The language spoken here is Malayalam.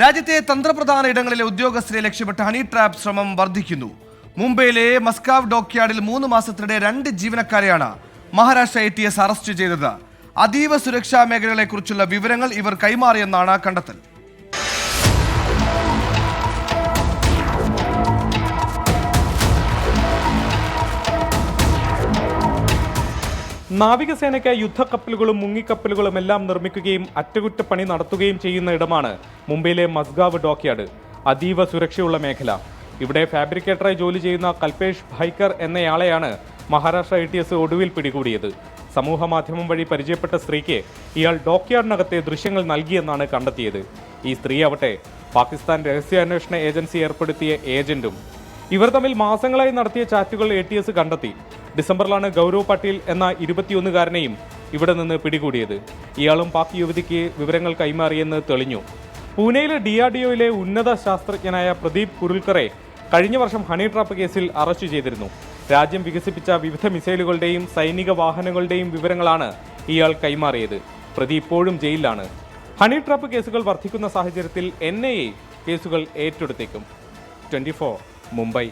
രാജ്യത്തെ തന്ത്രപ്രധാന ഇടങ്ങളിലെ ഉദ്യോഗസ്ഥരെ ലക്ഷ്യമിട്ട് ഹണി ട്രാപ്പ് ശ്രമം വർദ്ധിക്കുന്നു. മുംബൈയിലെ മസ്കാവ് ഡോക്യാർഡിൽ മൂന്ന് മാസത്തിനിടെ രണ്ട് ജീവനക്കാരെയാണ് Maharashtra I T S arrest ചെയ്തത്. അതീവ സുരക്ഷാ മേഖലകളെക്കുറിച്ചുള്ള വിവരങ്ങൾ ഇവർ കൈമാറിയെന്നാണ് കണ്ടെത്തൽ. നാവികസേനയ്ക്ക് യുദ്ധക്കപ്പലുകളും മുങ്ങിക്കപ്പലുകളും എല്ലാം നിർമ്മിക്കുകയും അറ്റകുറ്റപ്പണി നടത്തുകയും ചെയ്യുന്ന ഇടമാണ് മുംബൈയിലെ മസ്ഗാവ് ഡോക്യാർഡ് അതീവ സുരക്ഷയുള്ള മേഖല. ഇവിടെ ഫാബ്രിക്കേറ്ററായി ജോലി ചെയ്യുന്ന കൽപേഷ് ഭൈക്കർ എന്നയാളെയാണ് മഹാരാഷ്ട്ര ഐ ടി എസ് ഒടുവിൽ പിടികൂടിയത്. സമൂഹ മാധ്യമം വഴി പരിചയപ്പെട്ട സ്ത്രീക്ക് ഇയാൾ ഡോക്യാർഡിനകത്തെ ദൃശ്യങ്ങൾ നൽകിയെന്നാണ് കണ്ടെത്തിയത്. ഈ സ്ത്രീ ആവട്ടെ പാകിസ്ഥാൻ രഹസ്യാന്വേഷണ ഏജൻസി ഏർപ്പെടുത്തിയ ഏജന്റും. ഇവർ തമ്മിൽ മാസങ്ങളായി നടത്തിയ ചാറ്റുകൾ എ കണ്ടെത്തി. ഡിസംബറിലാണ് ഗൗരവ് പട്ടേൽ എന്ന ഇരുപത്തിയൊന്നുകാരനെയും ഇവിടെ നിന്ന് പിടികൂടിയത്. ഇയാളും പാക് യുവതിക്ക് വിവരങ്ങൾ കൈമാറിയെന്ന് തെളിഞ്ഞു. പൂനെയിലെ ഡി ആർ ഡി ഒയിലെ ഉന്നത ശാസ്ത്രജ്ഞനായ പ്രദീപ് കുരുൽക്കറെ കഴിഞ്ഞ വർഷം ഹണി ട്രാപ്പ് കേസിൽ അറസ്റ്റ് ചെയ്തിരുന്നു. രാജ്യം വികസിപ്പിച്ച വിവിധ മിസൈലുകളുടെയും സൈനിക വാഹനങ്ങളുടെയും വിവരങ്ങളാണ് ഇയാൾ കൈമാറിയത്. പ്രതി ഇപ്പോഴും ജയിലിലാണ്. ഹണി ട്രാപ്പ് കേസുകൾ വർദ്ധിക്കുന്ന സാഹചര്യത്തിൽ എൻ ഐ എ കേസുകൾ ഏറ്റെടുത്തേക്കും. ട്വന്റി മുംബൈ.